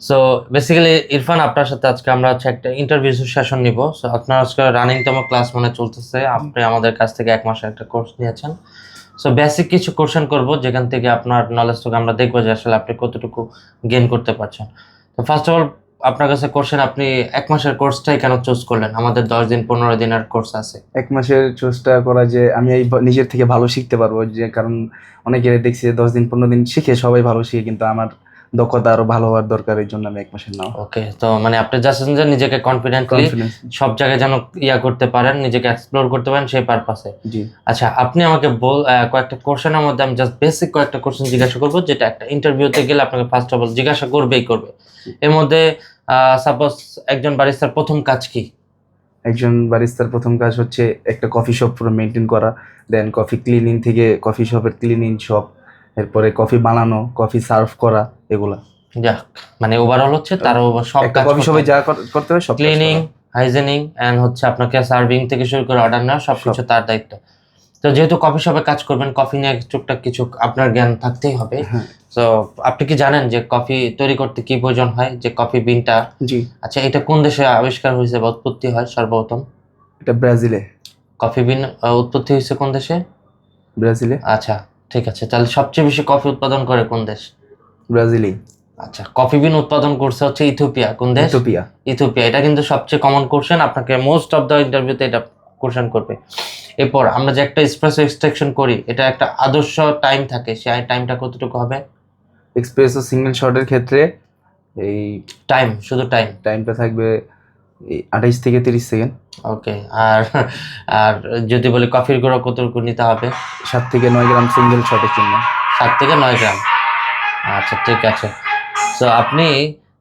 So basically Irfan, আপনার সাথে আজকে আমরা হচ্ছে একটা ইন্টারভিউ সেশন নিব। সো আপনার আজকে রানিংতম ক্লাস মনে চলতেছে। আপনি আমাদের কাছ থেকে এক মাসের একটা কোর্স নিয়েছেন। সো বেসিক কিছু কোশ্চেন করব, যেখান থেকে আপনার নলেজটাকে আমরা দেখব যে আসলে আপনি কতটুকু গেইন করতে পারছেন। তো ফার্স্ট অফ অল আপনার কাছে কোশ্চেন আপনি এক মাসের কোর্সটাই কেন চুজ করলেন? আমাদের দশ দিন, পনেরো দিনের কোর্স আছে। এক মাসের চুজটা করা যে আমি এই নিজের থেকে ভালো শিখতে পারব। যে, কারণ অনেকে দেখছি দশ দিন, পনেরো দিন শিখে সবাই ভালো শিখে, কিন্তু আমার দক্ষতা আরও ভালো হওয়ার দরকার এই জন্য আমি এক মাসের নাও। ওকে তো মানে আপনি চাচ্ছেন যে নিজেকে কনফিডেন্টলি সব জায়গায় যেন ইয়া করতে পারেন নিজেকে এক্সপ্লোর করতে পারেন সেই পারপাসে জি। আচ্ছা আপনি আমাকে বল কয়েকটা কোশ্চেনের মধ্যে আমি জাস্ট বেসিক কয়েকটা কোশ্চেন জিজ্ঞাসা করব যেটা একটা ইন্টারভিউতে গেলে আপনাকে ফার্স্ট অফ অল জিজ্ঞাসা করবেই করবে। এর মধ্যে সাপোজ একজন বারিস্তার প্রথম কাজ কি? একজন বারিস্তার প্রথম কাজ হচ্ছে একটা কফি শপ পুরো মেনটেন করা দেন কফি ক্লিনিং থেকে কফি শপের ক্লিনিং শপ এরপরে কফি বানানো কফি সার্ভ করা এগুলা। যাক মানে ওভারঅল হচ্ছে তার সব কাজ কফি শপে যা করতে হয় সব ক্লিনিং হাইজেনিং এন্ড হচ্ছে আপনাকে সার্ভিং থেকে শুরু করে অর্ডার নেওয়া সবকিছু তার দায়িত্ব। তো যেহেতু কফি শপে কাজ করবেন কফি নিয়ে টুকটাক কিছু আপনার জ্ঞান থাকতেই হবে। হ্যাঁ। তো আপনি কি জানেন যে কফি তৈরি করতে কি প্রয়োজন হয়? যে কফি বিনটা জি। আচ্ছা এটা কোন দেশে আবিষ্কার হয়েছে বা উৎপত্তি হয় সর্বপ্রথম? এটা ব্রাজিলে। কফি বিন উৎপত্তি হয়েছে কোন দেশে? ব্রাজিলে। আচ্ছা ঠিক আছে। তাহলে সবচেয়ে বেশি কফি উৎপাদন করে কোন দেশ? ব্রাজিলে। আচ্ছা কফি বিন উৎপাদন করছে হচ্ছে ইথিওপিয়া কোন দেশ? ইথিওপিয়া। ইথিওপিয়া এটা কিন্তু সবচেয়ে কমন কোশ্চেন আপনাকে মোস্ট অফ দ্য ইন্টারভিউতে এটা কোশ্চেন করবে। এরপর আমরা যে একটা এক্সপ্রেসো এক্সট্রাকশন করি এটা একটা আদর্শ টাইম থাকে সেই টাইমটা কতটুকু হবে? এক্সপ্রেসো সিঙ্গেল শটের ক্ষেত্রে এই টাইম শুধু টাইম টাইমটা থাকবে আঠাইশ থেকে তিরিশ সেকেন্ড ওকে আর আর যদি বলি কফির গুঁড়ো কতটুকু নিতে হবে? সাত থেকে নয় গ্রাম সিঙ্গেল শটের জন্য। সাত থেকে নয় গ্রাম। আচ্ছা ঠিক আছে। তো আপনি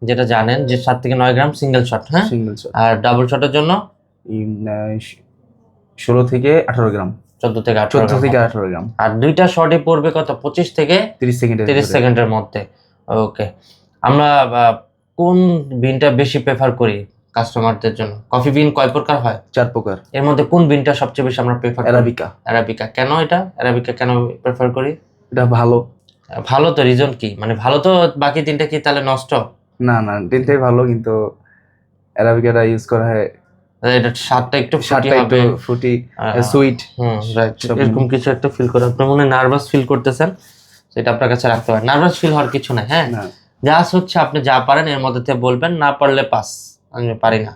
যেটা জানেন যে সাত থেকে নয় গ্রাম সিঙ্গেল শট হ্যাঁ? সিঙ্গেল শট আর ডাবল শটের জন্য? ষোলো থেকে আঠারো গ্রাম। চোদ্দ থেকে আঠারো চোদ্দ থেকে। আঠারো গ্রাম। আর দুইটা শটে পড়বে কত? পঁচিশ থেকে তিরিশ সেকেন্ড তিরিশ সেকেন্ডের মধ্যে। ওকে আমরা কোন বিনটা বেশি প্রেফার করি কাস্টমারদের জন্য? কফি বিন কয় প্রকার হয়? চার প্রকার। এর মধ্যে কোন বিনটা সবচেয়ে বেশি আমরা প্রেফার অ্যারাবিকা অ্যারাবিকা কেন এটা? অ্যারাবিকা কেন প্রেফার করি? এটা ভালো। ভালো তো রিজন কি? মানে ভালো তো বাকি তিনটা কি তাহলে নষ্ট? না না তিনটাই ভালো কিন্তু অ্যারাবিকাটা ইউজ করা হয়। এটা স্বাদটা একটু ফুটি হবে। ফুটি সুইট হুম রাইট এরকম কিছু একটা ফিল করে। আপনি মনে নার্ভাস ফিল করতেছেন? সেটা আপনার কাছে রাখতে পারেন নার্ভাস ফিল হওয়ার কিছু হ্যাঁ? না। জাস্ট হচ্ছে আপনি যা পারেন এর মধ্যে থেকে বলবেন না পারলে পাস আমি পারি না।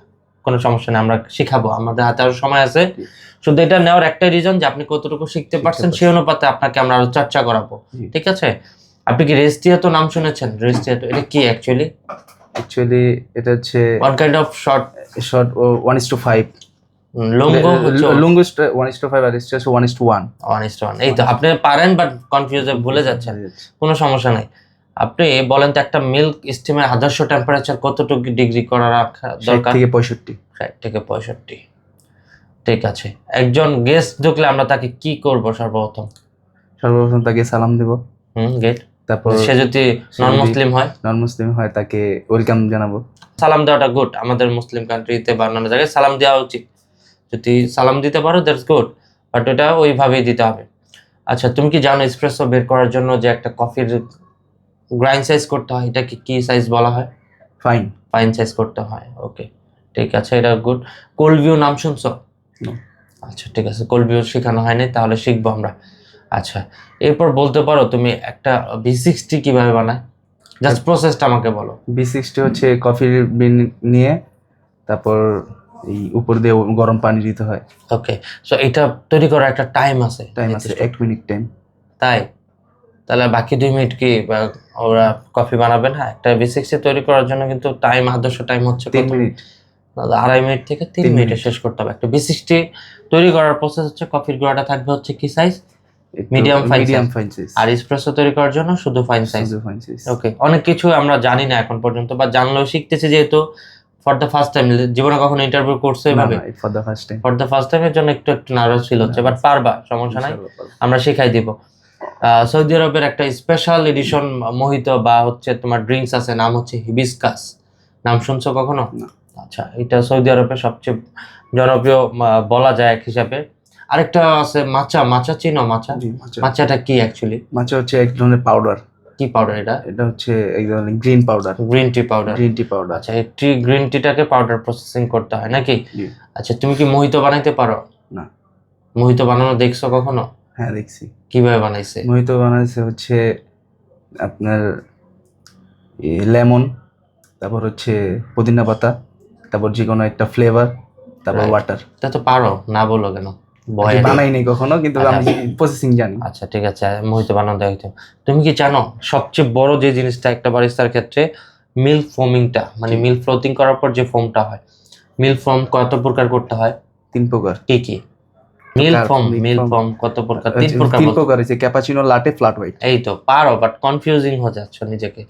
কোনো সমস্যা নেই আমরা শিখাবো আমাদের হাতে আরও সময় আছে। শুধু এটা নেওয়ার একটাই রিজন যে আপনি কতটুকু শিখতে পারছেন সেই অনুপাতে আপনাকে আমরা আরও চর্চা করাবো ঠিক আছে? আপনি কি রেস্টিয়াতো নাম শুনেছেন? রেস্টিয়াতো এটা কি অ্যাকচুয়ালি অ্যাকচুয়ালি এটা হচ্ছে one kind of short short one is to five এই তো আপনি পারেন বাট কনফিউজে ভুলে যাচ্ছেন। কোনো সমস্যা নাই। আপনি বলেন তো একটা মিল্ক স্টিমের আদর্শ টেম্পারেচার কতটুকু ডিগ্রি করা রাখা দরকার? থেকে পঁয়ষট্টি। ষাট থেকে পঁয়ষট্টি। ঠিক আছে। একজন গেস্ট ঢুকলে আমরা তাকে কি করব সর্বপ্রথম? সর্বপ্রথম তাকে সালাম দেব। হুম গেট তারপর সে যদি নন মুসলিম হয়? নন মুসলিম হয় তাকে ওয়েলকাম জানাব। সালাম দেওয়াটা গুড আমাদের মুসলিম কান্ট্রিতে বা অন্যান্য জায়গায় সালাম দেওয়া উচিত। যদি সালাম দিতে পারো দ্যাটস গুড বাট ওটা ওইভাবেই দিতে হবে। আচ্ছা তুমি কি জানো এসপ্রেসো বের করার জন্য যে একটা কফির গ্রাইন্ড সাইজ করতে হয় এটাকে কি সাইজ বলা হয়? ফাইন ফাইন সাইজ করতে হয় ওকে ঠিক আছে এটা গুড কোল্ড ভিউ নাম শুনছো? আচ্ছা ঠিক আছে কোল্ড ভিউ শেখানো হয়নি তাহলে শিখব আমরা। আচ্ছা এরপর বলতে পারো তুমি একটা ভি সিক্সটি কীভাবে বানায়? জাস্ট প্রসেসটা আমাকে বলো। বি সিক্সটি হচ্ছে কফির বিন নিয়ে তারপর এই উপর দিয়ে গরম পানি দিতে হয়। ওকে সো এটা তৈরি করার একটা টাইম আছে। টাইম আছে এক মিনিট টাইম তাই? তাহলে বাকি দুই মিনিট কি ওরা কফি বানাবে না? একটা ভি সিক্সটি তৈরি করার জন্য কিন্তু টাইম আদর্শ টাইম হচ্ছে তিন মিনিট। আড়াই মিনিট থেকে তিন মিনিটে। শেষ করতে হবে। একটা ভি সিক্সটি তৈরি করার প্রসেস হচ্ছে কফির গুঁড়াটা থাকবে হচ্ছে কি size medium size. Fine size আর এসপ্রেসো তৈরি করার জন্য শুধু fine size fine size okay অনেক কিছু আমরা জানি না এখন পর্যন্ত বা জানলেও শিখতেছি যেহেতু ফর দ্য ফার্স্ট টাইম জীবনে কখনো ইন্টারভিউ করছে এভাবে? For the first time for the first টাইমের জন্য একটু একটু নার্ভাস ফিল হচ্ছে বাট পারবা সমস্যা নাই। আমরা শিখাই দিব। সৌদি আরবের একটা স্পেশাল এডিশন মোহিত বা হচ্ছে তোমার ড্রিঙ্কস আছে নাম হচ্ছে হিবিসকাস নাম শুনছো কখনো? না। আচ্ছা এটা সৌদি আরবের সবচেয়ে জনপ্রিয় বলা যায় এক হিসাবে। আরেকটা আছে মাচা মাচা চিনো? মাচা মাচাটা কি অ্যাকচুয়ালি মাচা হচ্ছে এক ধরনের পাউডার কি পাউডার এটা? এটা হচ্ছে এই ধরনের green powder green tea powder green tea powder আচ্ছা এই টি গ্রিন টিটাকে পাউডার প্রসেসিং করতে হয় নাকি? আচ্ছা তুমি কি মোহিত বানাইতে পারো? না। মোহিত বানানো দেখছ কখনো? হ্যাঁ দেখছি। কীভাবে বানাইছে? মোহিত বানাইছে হচ্ছে আপনার লেমন তারপর হচ্ছে পুদিনা পাতা তারপর যে কোনো একটা ফ্লেভার তারপর ওয়াটার তা তো পারো না বলো কেন? ভয় নেই। বানাই নাই কখনো কিন্তু আচ্ছা। আমি প্রসেসিং জানি। আচ্ছা ঠিক আছে মোহিত বানানো দেখতে তুমি কি জানো সবচেয়ে বড় যে জিনিসটা একটা বারিস্তার ক্ষেত্রে মিল্ক ফোমিংটা মানে। মিল্ক ফ্লোটিং করার পর যে ফোমটা হয় মিল্ক ফোম কত প্রকার করতে হয়? তিন প্রকার। কি কি? Milk milk foam। ফোম কত প্রকার? তিন প্রকার তিন প্রকার আছে ক্যাপাচিনো লাটে ফ্ল্যাট হোয়াইট এই তো পারো বাট কনফিউজিং হয়ে যাচ্ছ নিজেকে।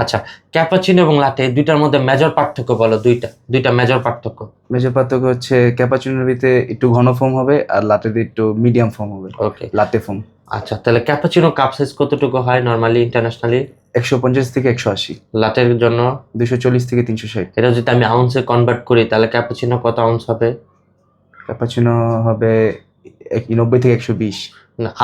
আচ্ছা ক্যাপাচিনো এবং লাটে দুইটার মধ্যে মেজর পার্থক্য বলো দুইটা দুইটা মেজর পার্থক্য। মেজর পার্থক্য হচ্ছে ক্যাপাচিনোর ভিতরে একটু ঘন ফোম হবে আর লাটেতে একটু মিডিয়াম ফোম হবে। ওকে লাটে ফোম আচ্ছা তাহলে ক্যাপাচিনো কাপ সাইজ কতটুকু হয় নরমালি ইন্টারন্যাশনালি একশো পঞ্চাশ থেকে একশো আশি। লাটের জন্য? দুশো চল্লিশ থেকে তিনশো ষাট। এটা যদি আমি আউন্সে কনভার্ট করি তাহলে ক্যাপাচিনো কত আউন্স হবে? ক্যাপাচিনো হবে নব্বই থেকে একশো বিশ।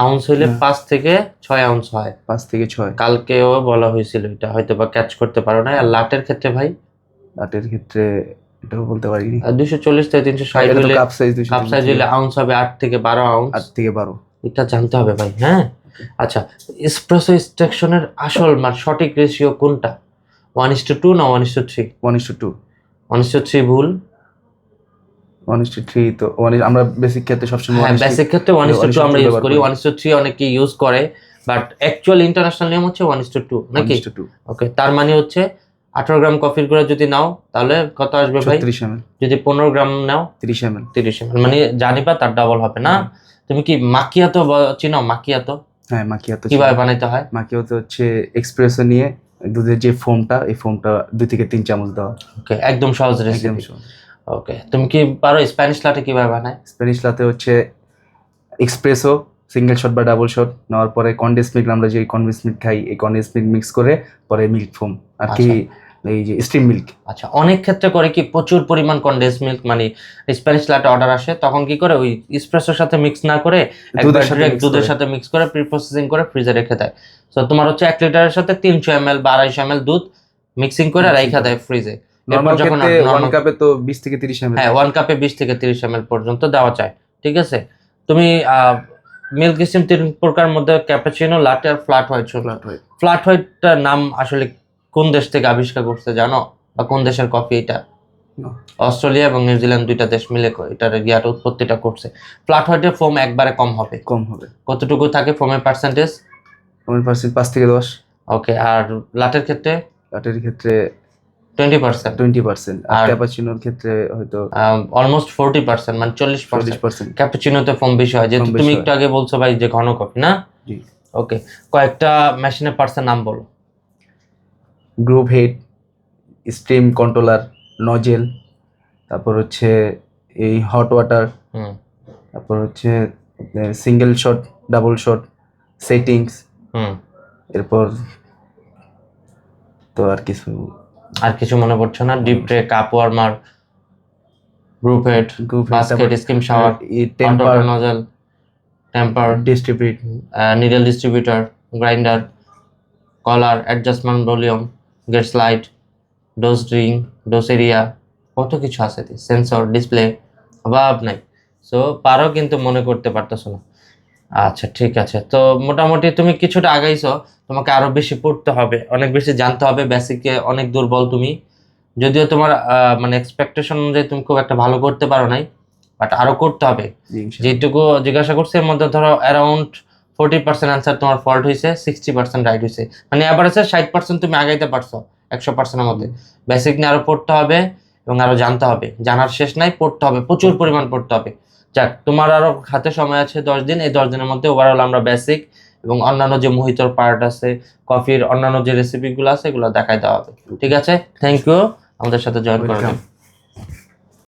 আউন্স হইলে পাঁচ থেকে ছয় আউন্স হয়। পাঁচ থেকে ছয়। কালকেও বলা হয়েছিল এটা হয়তো বা ক্যাচ করতে পারো না আর লাটের ক্ষেত্রে ভাই? লাটের ক্ষেত্রে এটাও বলতে পারিনি। দুশো চল্লিশ থেকে তিনশো ষাট হলে কাপ সাইজ কাপ সাইজ হলে আউন্স হবে আট থেকে বারো আউন্স আট থেকে বারো। এটা জানতে হবে ভাই হ্যাঁ? আচ্ছা এসপ্রেসো এক্সট্রাকশনের আসল মানে সঠিক রেশিও কোনটা? ওয়ান ইস টু টু না one is to three one is to two one is to three ভুল। ওয়ান ইস টু থ্রি তো ওয়ান আমরা বেসিক ক্ষেত্রে সবসময় হ্যাঁ one is to- বেসিক ক্ষেত্রে ওয়ান ইস টু টু আমরা ইউজ করি করি। ওয়ান ইস টু থ্রি অনেকে ইউজ করে বাট অ্যাকচুয়াল ইন্টারন্যাশনাল নিয়ম হচ্ছে ওয়ান ইস টু টু নাকি? is to two। ওকে তার মানে হচ্ছে আঠারো গ্রাম কফির গুঁড়া যদি নাও তাহলে কত আসবে ভাই? এম যদি পনেরো গ্রাম নাও তিরিশ এম এল তিরিশ ml মানে জানিবা তার ডাবল হবে না। তুমি কি মাকিয়াতো চিনো মাকিয়াতো হ্যাঁ মাকিয়াতো কীভাবে বানাইতে হয়? মাকিয়াতো হচ্ছে এক্সপ্রেসো নিয়ে দুধের যে ফোমটা এই ফোমটা দুই থেকে তিন চামচ দেওয়া। ওকে একদম সহজ রেসিপি ওকে তুমি কি পারো স্প্যানিশ লাটে কীভাবে বানায়? স্প্যানিশ লাতে হচ্ছে এক্সপ্রেসো সিঙ্গেল শট বা ডাবল শট নেওয়ার পরে কন্ডেন্স মিল্ক আমরা যে কন্ডেন্স মিল্ক খাই এই কন্ডেন্স মিল্ক মিক্স করে পরে মিল্ক ফোম আর কি এই যে স্টিম মিল্ক আচ্ছা অনেক ক্ষেত্রে করে কি প্রচুর পরিমাণ কন্ডেন্স মিল্ক মানে স্প্যানিশ লাটে অর্ডার আসে তখন কি করে ওই স্প্রেসোর সাথে মিক্স না করে দুধের সাথে দুধের সাথে মিক্স করে প্রি প্রসেসিং করে ফ্রিজে রেখে দেয়। তো তোমার হচ্ছে এক লিটারের সাথে তিনশো এম এল বা আড়াইশো এম এল দুধ মিক্সিং করে রেখে দেয় ফ্রিজে যখন ওয়ান কাপে তো থেকে তিরিশ এম হ্যাঁ ওয়ান কাপে বিশ থেকে তিরিশ এম পর্যন্ত দেওয়া যায় ঠিক আছে? তুমি মিল্ক স্টিম তিন প্রকার মধ্যে ক্যাপাচিনো লাটে আর ফ্ল্যাট হোয়াইট ছিল ফ্ল্যাট হোয়াইটটার নাম আসলে কোন দেশ থেকে আবিষ্কার করছে জানো? বা কোন দেশের কফি এটা? অস্ট্রেলিয়া এবং নিউজিল্যান্ড দুইটা দেশ মিলে এটার ইয়ার উৎপত্তিটা করছে। ফ্ল্যাট হোয়াইটের ফোম একবারে কম হবে। কম হবে। কতটুকু থাকে ফোমের পার্সেন্টেজ কমের পার্সেন্ট পাঁচ থেকে দশ। ওকে আর লাটের ক্ষেত্রে? লাটের ক্ষেত্রে টোয়েন্টি পার্সেন্ট টোয়েন্টি পার্সেন্ট আর ক্যাপাচিনোর ক্ষেত্রে হয়তো অলমোস্ট ফোরটি পার্সেন্ট মানে চল্লিশ চল্লিশ পার্সেন্ট পার্সেন্ট ক্যাপুচিনোতে ফোম বেশি হয় যেহেতু তুমি একটু আগে বলছো ভাই যে ঘন কফি না? ওকে কয়েকটা মেশিনের পার্টসের নাম বলো। Group head steam controller nozzle তারপর হচ্ছে এই হট ওয়াটার হুম। তারপর হচ্ছে single shot double shot settings হুম। এরপর তো আর কিছু আর কিছু মনে পড়ছে না। Drip tray cup warmer group head basket skim shower tamper nozzle tamper distribute needle distributor grinder collar adjustment volume gate slide dose drink dose area কত কিছু আছে সেন্সর ডিসপ্লে অভাব নাই। সো পারো কিন্তু মনে করতে পারতেছো না। আচ্ছা ঠিক আছে। তো মোটামুটি তুমি কিছুটা আগাইছো তোমাকে আরও বেশি পড়তে হবে অনেক বেশি জানতে হবে বেসিকে অনেক দুর্বল তুমি। যদিও তোমার মানে এক্সপেকটেশন অনুযায়ী তুমি খুব একটা ভালো করতে পারো নাই বাট আরও করতে হবে। যেটুকু জিজ্ঞাসা করছি এর মধ্যে ধরো অ্যারাউন্ড ফোর্টি পার্সেন্ট অ্যান্সার তোমার ফল্ট হয়েছে সিক্সটি পার্সেন্ট রাইট হয়েছে মানে অ্যাভারেজে ষাট পার্সেন্ট তুমি আগাইতে পারছ একশো পার্সেন্টের মধ্যে। বেসিক নিয়ে আরও পড়তে হবে এবং আরও জানতে হবে। জানার শেষ নাই পড়তে হবে প্রচুর পরিমাণ পড়তে হবে। যাক তোমার আরও হাতে সময় আছে দশ দিন। এই দশ দিনের মধ্যে ওভারঅল আমরা বেসিক এবং অন্যান্য যে মোহিতর পার্ট আছে কফির অন্যান্য যে রেসিপিগুলো আছে এগুলো দেখাই দেওয়া হবে। ঠিক আছে? থ্যাংক ইউ আমাদের সাথে জয়েন করার